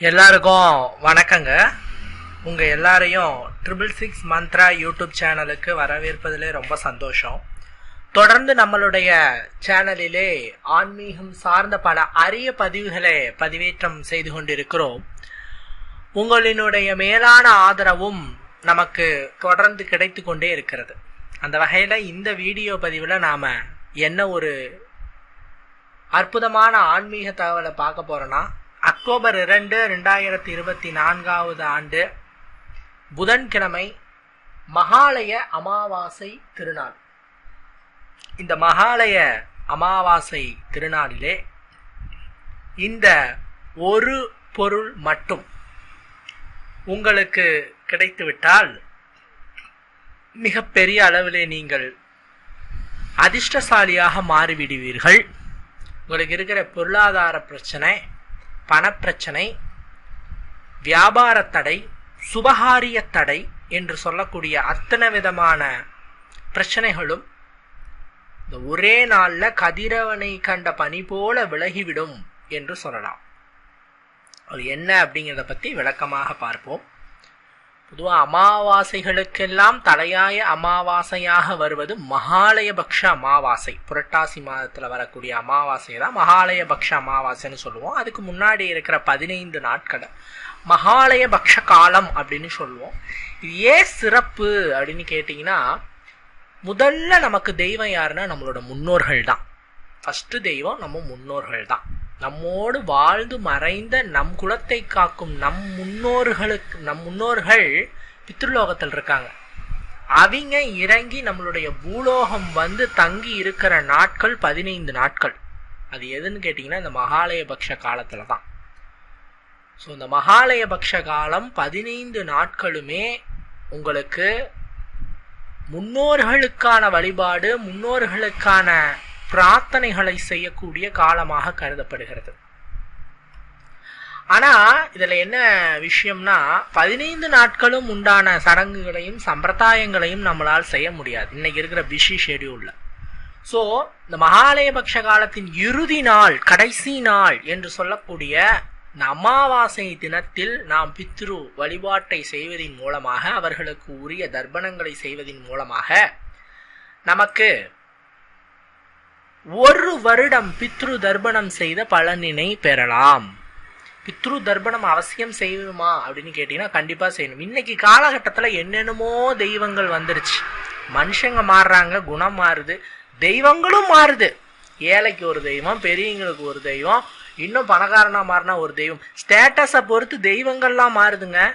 எல்லாருக்கும் வணக்கங்க. உங்கள் எல்லாரையும் ட்ரிபிள் சிக்ஸ் மந்த்ரா யூடியூப் சேனலுக்கு வரவேற்பதிலே ரொம்ப சந்தோஷம். தொடர்ந்து நம்மளுடைய சேனலிலே ஆன்மீகம் சார்ந்த பல அரிய பதிவுகளை பதிவேற்றம் செய்து கொண்டிருக்கிறோம். உங்களினுடைய மேலான ஆதரவும் நமக்கு தொடர்ந்து கிடைத்து கொண்டே இருக்கிறது. அந்த வகையில் இந்த வீடியோ பதிவில் நாம் என்ன ஒரு அற்புதமான ஆன்மீக தகவலை பார்க்க போகிறோன்னா அக்டோபர் இரண்டு ரெண்டாயிரத்தி இருபத்தி நான்காவது ஆண்டு புதன்கிழமை மகாலய அமாவாசை திருநாள். இந்த மகாலய அமாவாசை திருநாளிலே இந்த ஒரு பொருள் மட்டும் உங்களுக்கு கிடைத்துவிட்டால் மிகப்பெரிய அளவிலே நீங்கள் அதிர்ஷ்டசாலியாக மாறிவிடுவீர்கள். உங்களுக்கு இருக்கிற பொருளாதார பிரச்சனை பணப்பிரச்சனை வியாபார தடை சுபகாரிய தடை என்று சொல்லக்கூடிய அத்தனை விதமான பிரச்சனைகளும் இந்த ஒரே நாளில் கதிரவனை கண்ட பனி போல விலகிவிடும் என்று சொல்லலாம். அது என்ன அப்படிங்கிறத பற்றி விளக்கமாக பார்ப்போம். பொதுவாக அமாவாசைகளுக்கெல்லாம் தலையாய அமாவாசையாக வருவது மகாலயபக்ஷ அமாவாசை. புரட்டாசி மாதத்தில் வரக்கூடிய அமாவாசை தான் மகாலயபக்ஷ அமாவாசைன்னு சொல்லுவோம். அதுக்கு முன்னாடி இருக்கிற பதினைந்து நாட்களை. மகாலயபக்ஷ காலம் அப்படின்னு சொல்லுவோம். இது ஏன் சிறப்பு அப்படின்னு கேட்டிங்கன்னா முதல்ல நமக்கு தெய்வம் யாருன்னா நம்மளோட முன்னோர்கள் தான். ஃபஸ்ட்டு தெய்வம் நம்ம முன்னோர்கள் தான். நம்மோடு வாழ்ந்து மறைந்த நம் குலத்தை காக்கும் நம் முன்னோர்களுக்கு நம் முன்னோர்கள் பித்ருலோகத்தில் இருக்காங்க. அவங்க இறங்கி நம்மளுடைய பூலோகம் வந்து தங்கி இருக்கிற நாட்கள் பதினைந்து நாட்கள். அது எதுன்னு கேட்டிங்கன்னா இந்த மகாலயபக்ஷ காலத்தில் தான் ஸோ இந்த மகாலயபக்ஷ காலம் பதினைந்து நாட்களுமே உங்களுக்கு முன்னோர்களுக்கான வழிபாடு முன்னோர்களுக்கான பிரார்த்தனைகளை செய்யக்கூடிய காலமாக கருதப்படுகிறது. ஆனா இதுல என்ன விஷயம்னா பதினைந்து நாட்களும் உண்டான சடங்குகளையும் சம்பிரதாயங்களையும் நம்மளால் செய்ய முடியாது. இன்னைக்கு இருக்கிற பிஸி ஷெடியூல்ல ஸோ இந்த மகாலயபக்ஷ காலத்தின் இறுதி நாள் கடைசி நாள் என்று சொல்லக்கூடிய இந்த அமாவாசை தினத்தில் நாம் பித்ரு வழிபாட்டை செய்வதன் மூலமாக அவர்களுக்கு உரிய தர்ப்பணங்களை செய்வதன் மூலமாக நமக்கு ஒரு வருடம் பித்ரு தர்ப்பணம் செய்த பலனினை பெறலாம். பித்ரு தர்ப்பணம் அவசியம் செய்யுமா அப்படின்னு கேட்டீங்கன்னா கண்டிப்பா செய்யணும். இன்னைக்கு காலகட்டத்தில் என்னென்னமோ தெய்வங்கள் வந்துருச்சு. மனுஷங்க மாறுறாங்க குணம் மாறுது தெய்வங்களும் மாறுது. ஏழைக்கு ஒரு தெய்வம் பெரியவங்களுக்கு ஒரு தெய்வம் இன்னும் பணக்காரனா மாறினா ஒரு தெய்வம். ஸ்டேட்டஸை பொறுத்து தெய்வங்கள்லாம் மாறுதுங்க.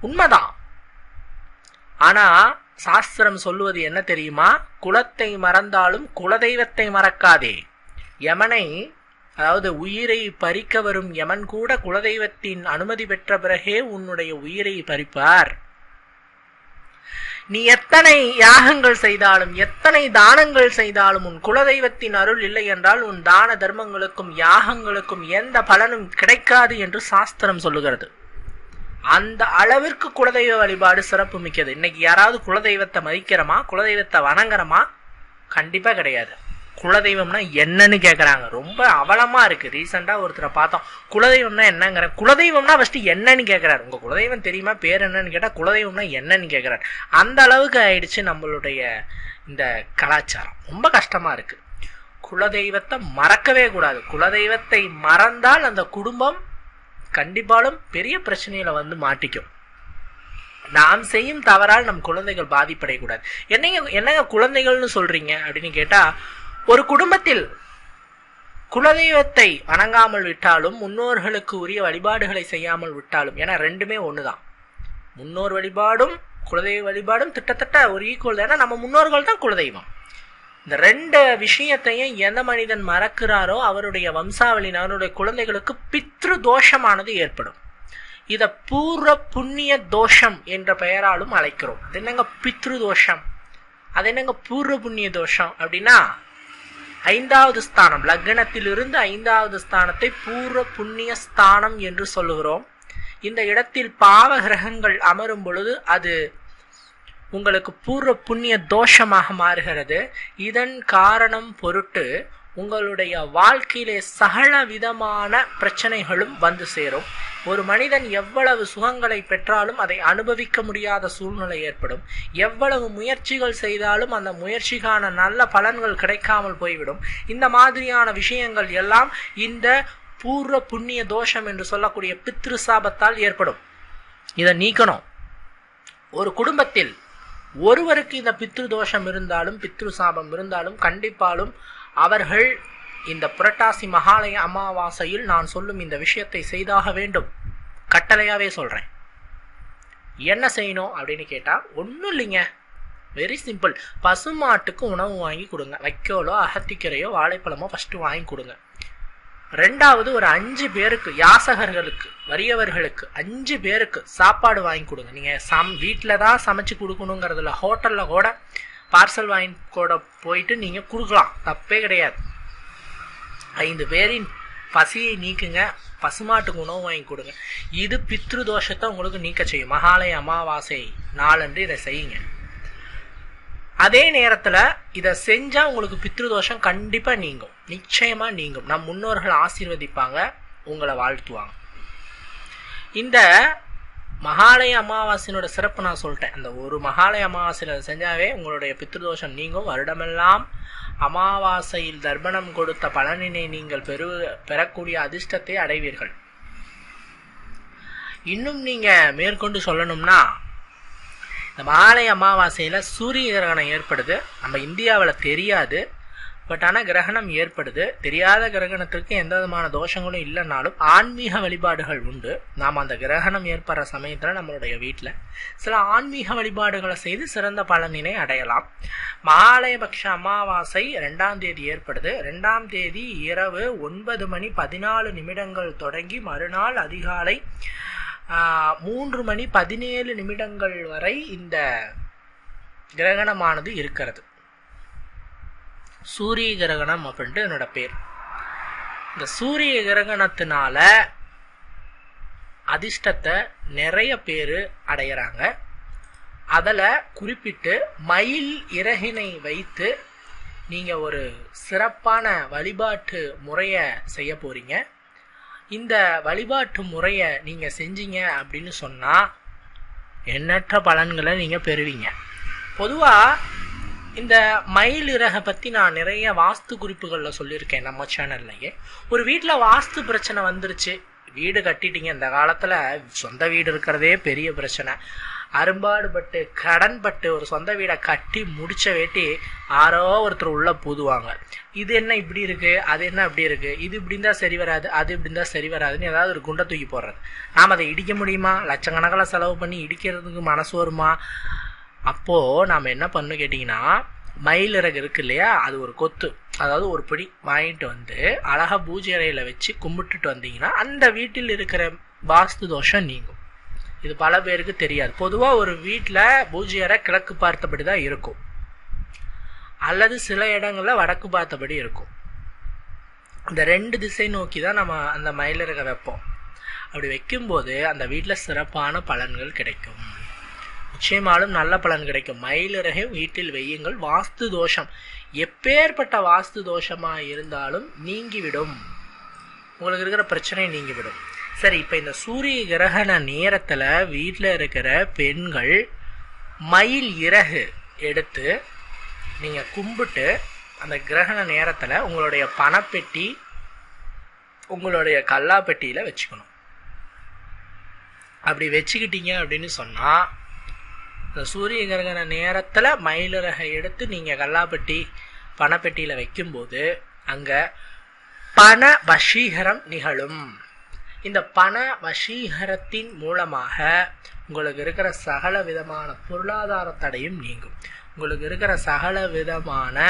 உண்மைதான். ஆனா சாஸ்திரம் சொல்லுவது என்ன தெரியுமா? குலத்தை மறந்தாலும் குலதெய்வத்தை மறக்காதே. யமனை அதாவது உயிரை பறிக்க வரும் யமன் கூட குலதெய்வத்தின் அனுமதி பெற்ற பிறகே உன்னுடைய உயிரை பறிப்பார். நீ எத்தனை யாகங்கள் செய்தாலும் எத்தனை தானங்கள் செய்தாலும் உன் குலதெய்வத்தின் அருள் இல்லை என்றால் உன் தான தர்மங்களுக்கும் யாகங்களுக்கும் எந்த பலனும் கிடைக்காது என்று சாஸ்திரம் சொல்லுகிறது. அந்த அளவிற்கு குலதெய்வ வழிபாடு சிறப்பு மிக்கது. இன்னைக்கு யாராவது குலதெய்வத்தை மதிக்கிறோமா குலதெய்வத்தை வணங்குறோமா? கண்டிப்பாக கிடையாது. குலதெய்வம்னா என்னன்னு கேட்குறாங்க ரொம்ப அவலமாக இருக்குது ரீசெண்டாக ஒருத்தரை பார்த்தோம். குலதெய்வம்னா என்னங்கிற குலதெய்வம்னா ஃபஸ்ட்டு என்னன்னு கேட்குறாரு உங்கள் குலதெய்வம் தெரியுமா? பேர் என்னன்னு கேட்டால் குலதெய்வம்னா என்னன்னு கேட்குறாரு அந்த அளவுக்கு ஆயிடுச்சு நம்மளுடைய இந்த கலாச்சாரம். ரொம்ப கஷ்டமாக இருக்குது குலதெய்வத்தை மறக்கவே கூடாது. குலதெய்வத்தை மறந்தால் அந்த குடும்பம் கண்டிப்பாலும் பெரிய பிரச்சனையில வந்து மாட்டிக்கும். நாம் செய்யும் தவறால் நம் குழந்தைகள் பாதிப்படையக்கூடாது. என்னங்க என்னங்க குழந்தைகள்னு சொல்றீங்க அப்படின்னு கேட்டா ஒரு குடும்பத்தில் குலதெய்வத்தை வணங்காமல் விட்டாலும் முன்னோர்களுக்கு உரிய வழிபாடுகளை செய்யாமல் விட்டாலும் ஏன்னா ரெண்டுமே ஒண்ணுதான். முன்னோர் வழிபாடும் குலதெய்வ வழிபாடும் திட்டத்தட்ட ஒரு ஈக்குவல் ஏன்னா நம்ம முன்னோர்கள் தான் குலதெய்வம். இந்த ரெண்டு விஷயத்தையும் எந்த மனிதன் மறக்கிறாரோ அவருடைய வம்சாவளியின் அவருடைய குழந்தைகளுக்கு பித்ரு தோஷமானது ஏற்படும். இதை பூர்வ புண்ணிய தோஷம் என்ற பெயராலும் அழைக்கிறோம். அது என்னங்க பித்ரு தோஷம்? அது என்னங்க பூர்வ புண்ணிய தோஷம் அப்படின்னா ஐந்தாவது ஸ்தானம் லக்னத்திலிருந்து ஐந்தாவது ஸ்தானத்தை பூர்வ புண்ணிய ஸ்தானம் என்று சொல்லுகிறோம். இந்த இடத்தில் பாவ கிரகங்கள் அமரும் பொழுது அது உங்களுக்கு பூர்வ புண்ணிய தோஷமாக மாறுகிறது. இதன் காரணம் பொருட்டு உங்களுடைய வாழ்க்கையிலே சகல விதமான பிரச்சனைகளும் வந்து சேரும். ஒரு மனிதன் எவ்வளவு சுகங்களை பெற்றாலும் அதை அனுபவிக்க முடியாத சூழ்நிலை ஏற்படும். எவ்வளவு முயற்சிகள் செய்தாலும் அந்த முயற்சிக்கான நல்ல பலன்கள் கிடைக்காமல் போய்விடும். இந்த மாதிரியான விஷயங்கள் எல்லாம் இந்த பூர்வ புண்ணிய தோஷம் என்று சொல்லக்கூடிய பித்ரு சாபத்தால் ஏற்படும். இதை நீக்கணும். ஒரு குடும்பத்தில் ஒருவருக்கு இந்த பித்ரு தோஷம் இருந்தாலும் பித்ரு சாபம் இருந்தாலும் கண்டிப்பாலும் அவர்கள் இந்த புரட்டாசி மகாலய அமாவாசையில் நான் சொல்லும் இந்த விஷயத்தை செய்தாக வேண்டும். கட்டளையாகவே சொல்கிறேன் என்ன செய்யணும் அப்படின்னு கேட்டால் ஒன்றும் இல்லைங்க. வெரி சிம்பிள் பசுமாட்டுக்கு உணவு வாங்கி கொடுங்க. வைக்கோலோ அகத்திக்கரையோ வாழைப்பழமோ ஃபஸ்ட்டு வாங்கி கொடுங்க. ரெண்டாவது ஒரு அஞ்சு பேருக்கு யாசகர்களுக்கு வறியவர்களுக்கு அஞ்சு பேருக்கு சாப்பாடு வாங்கி கொடுங்க. நீங்கள் சம் வீட்டில் தான் சமைச்சு கொடுக்கணுங்கிறதுல ஹோட்டலில் கூட பார்சல் வாங்கி கூட போயிட்டு நீங்கள் கொடுக்கலாம். தப்பே கிடையாது. ஐந்து பேரின் பசியை நீக்குங்க. பசுமாட்டுக்கு உணவு வாங்கி கொடுங்க. இது பித்ரு தோஷத்தை உங்களுக்கு நீக்க செய்யும். மகாலய அமாவாசை நாளன்று இதை செய்யுங்க. அதே நேரத்தில் இதை செஞ்சால் உங்களுக்கு பித்ரு தோஷம் நீங்கும். நிச்சயமாக நீங்கும். நம் முன்னோர்கள் ஆசீர்வதிப்பாங்க உங்களை வாழ்த்துவாங்க. இந்த மகாலய அமாவாசையினோட சிறப்பு நான் சொல்லிட்டேன். அந்த ஒரு மகாலய அமாவாசையில் செஞ்சாவே உங்களுடைய பித்ருதோஷம் நீங்கும். வருடமெல்லாம் அமாவாசையில் தர்ப்பணம் கொடுத்த பலனினை நீங்கள் பெரு பெறக்கூடிய அதிர்ஷ்டத்தை அடைவீர்கள். இன்னும் நீங்கள் மேற்கொண்டு சொல்லணும்னா இந்த மாலை அமாவாசையில் சூரிய கிரகணம் ஏற்படுது. நம்ம இந்தியாவில் தெரியாது. பட் ஆனால் கிரகணம் ஏற்படுது. தெரியாத கிரகணத்திற்கு எந்த விதமான தோஷங்களும் இல்லைனாலும் ஆன்மீக வழிபாடுகள் உண்டு. நாம் அந்த கிரகணம் ஏற்படுற சமயத்தில் நம்மளுடைய வீட்டில் சில ஆன்மீக வழிபாடுகளை செய்து சிறந்த பலனினை அடையலாம். மாலைபக்ஷ அமாவாசை ரெண்டாம் தேதி ஏற்படுது. ரெண்டாம் தேதி இரவு ஒன்பது மணி பதினாலு நிமிடங்கள் தொடங்கி மறுநாள் அதிகாலை மூன்று மணி பதினேழு நிமிடங்கள் வரை இந்த கிரகணமானது இருக்கிறது. சூரிய கிரகணம் அப்படின்ட்டு என்னோட பேர். இந்த சூரிய கிரகணத்தினால அதிர்ஷ்டத்தை நிறைய பேர் அடையிறாங்க. அதில் குறிப்பிட்டு மயில் இறகினை வைத்து நீங்கள் ஒரு சிறப்பான வழிபாட்டு முறையை செய்ய போகிறீங்க இந்த வழிபாட்டு முறையை நீங்கள் செஞ்சீங்க அப்படின்னு சொன்னால் எண்ணற்ற பலன்களை நீங்கள் பெறுவீங்க. பொதுவாக இந்த மயில் இறகை பற்றி நான் நிறைய வாஸ்து குறிப்புகளில் சொல்லியிருக்கேன் நம்ம சேனல்லையே. ஒரு வீட்டில் வாஸ்து பிரச்சனை வந்துருச்சு. வீடு கட்டிட்டீங்க. இந்த காலத்தில் சொந்த வீடு இருக்கிறதே பெரிய பிரச்சனை. அரும்பாடுபட்டு கடன்பட்டு ஒரு சொந்த வீடை கட்டி முடிச்ச வேட்டி ஆரோ ஒருத்தர் உள்ள பூதுவாங்க. இது என்ன இப்படி இருக்கு? அது என்ன இப்படி இருக்கு? இது இப்படி சரி வராது அது இப்படி இருந்தா சரி வராதுன்னு ஏதாவது ஒரு குண்டை தூக்கி போடுறது. நாம் அதை இடிக்க முடியுமா? லட்சக்கணக்கில் செலவு பண்ணி இடிக்கிறதுக்கு மனசு வருமா? அப்போது நாம் என்ன பண்ணணும் கேட்டிங்கன்னா மயில் இறகு இருக்கு இல்லையா? அது ஒரு கொத்து. அதாவது ஒரு பிடி வாங்கிட்டு வந்து அழகாக பூஜை அறையில் வச்சு கும்பிட்டுட்டு வந்தீங்கன்னா அந்த வீட்டில் இருக்கிற வாஸ்து தோஷம் நீங்கும். இது பல பேருக்கு தெரியாது. பொதுவாக ஒரு வீட்டில் பூஜை அறை கிழக்கு பார்த்தபடி தான் இருக்கும். அல்லது சில இடங்களில் வடக்கு பார்த்தபடி இருக்கும். இந்த ரெண்டு திசை நோக்கி தான் நம்ம அந்த மயிலிறகை வைப்போம். அப்படி வைக்கும்போது அந்த வீட்டில் சிறப்பான பலன்கள் கிடைக்கும். நிச்சயமாலும் நல்ல பலன் கிடைக்கும். மயிலிறகை வீட்டில் வையுங்கள். வாஸ்து தோஷம். எப்பேற்பட்ட வாஸ்து தோஷமாக இருந்தாலும் நீங்கிவிடும். உங்களுக்கு இருக்கிற பிரச்சனை நீங்கிவிடும். சரி இப்போ இந்த சூரிய கிரகண நேரத்தில் வீட்டில் இருக்கிற பெண்கள் மயில் இறகு எடுத்து நீங்கள் கும்பிட்டு அந்த கிரகண நேரத்தில் உங்களுடைய பணப்பெட்டி உங்களுடைய கல்லாப்பெட்டியில் வச்சுக்கணும். அப்படி வச்சுக்கிட்டீங்க அப்படின்னு சொன்னால் இந்த சூரிய கிரகண நேரத்தில் மயிலிறகை எடுத்து நீங்கள் கல்லாப்பெட்டி பணப்பெட்டியில் வைக்கும்போது அங்கே பண வசீகரம் நிகழும். இந்த பண வசீகரத்தின் மூலமாக உங்களுக்கு இருக்கிற சகல விதமான பொருளாதார தடையும் நீங்கும். உங்களுக்கு இருக்கிற சகல விதமான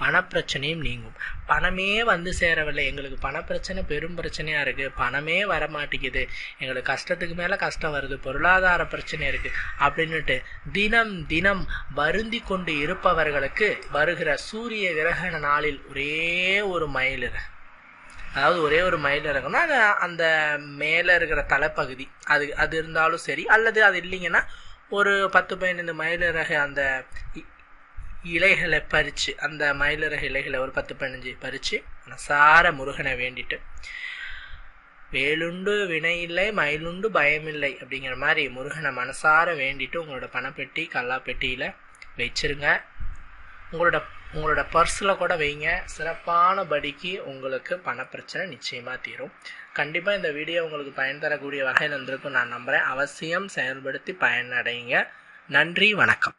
பணப்பிரச்சனையும் நீங்கும். பணமே வந்து சேரவில்லை. எங்களுக்கு பணப்பிரச்சனை பெரும் பிரச்சனையாக இருக்குது பணமே வர மாட்டேங்குது எங்களுக்கு கஷ்டத்துக்கு மேலே கஷ்டம் வருது. பொருளாதார பிரச்சனை இருக்குது அப்படின்னுட்டு தினம் தினம் வருந்தி கொண்டு இருப்பவர்களுக்கு வருகிற சூரிய கிரகண நாளில் ஒரே ஒரு மயிலிற அதாவது ஒரே ஒரு மயில் இறகுனா அது அந்த மேலே இருக்கிற தலைப்பகுதி. அது அது இருந்தாலும் சரி அல்லது அது இல்லைங்கன்னா ஒரு பத்து பதினைந்து மயில் இறகு அந்த இ- இலைகளை பறித்து அந்த மயிலிறக இலைகளை ஒரு பத்து பதினஞ்சு பறித்து மனசார முருகனை வேண்டிட்டு வேலுண்டு வினையில்லை மயிலுண்டு பயமில்லை அப்படிங்கிற மாதிரி முருகனை மனசார வேண்டிட்டு உங்களோட பணப்பெட்டி கல்லாப்பெட்டியில் வச்சிருங்க. உங்களோட உங்களோட பர்ஸில் கூட வைங்க. சிறப்பான படிக்கு உங்களுக்கு பணப்பிரச்சனை நிச்சயமாக தீரும். கண்டிப்பாக இந்த வீடியோ உங்களுக்கு பயன் தரக்கூடிய வகையில் இருந்திருக்கும் நான் நம்புகிறேன் அவசியம் செயல்படுத்தி பயனடைங்க. நன்றி வணக்கம்.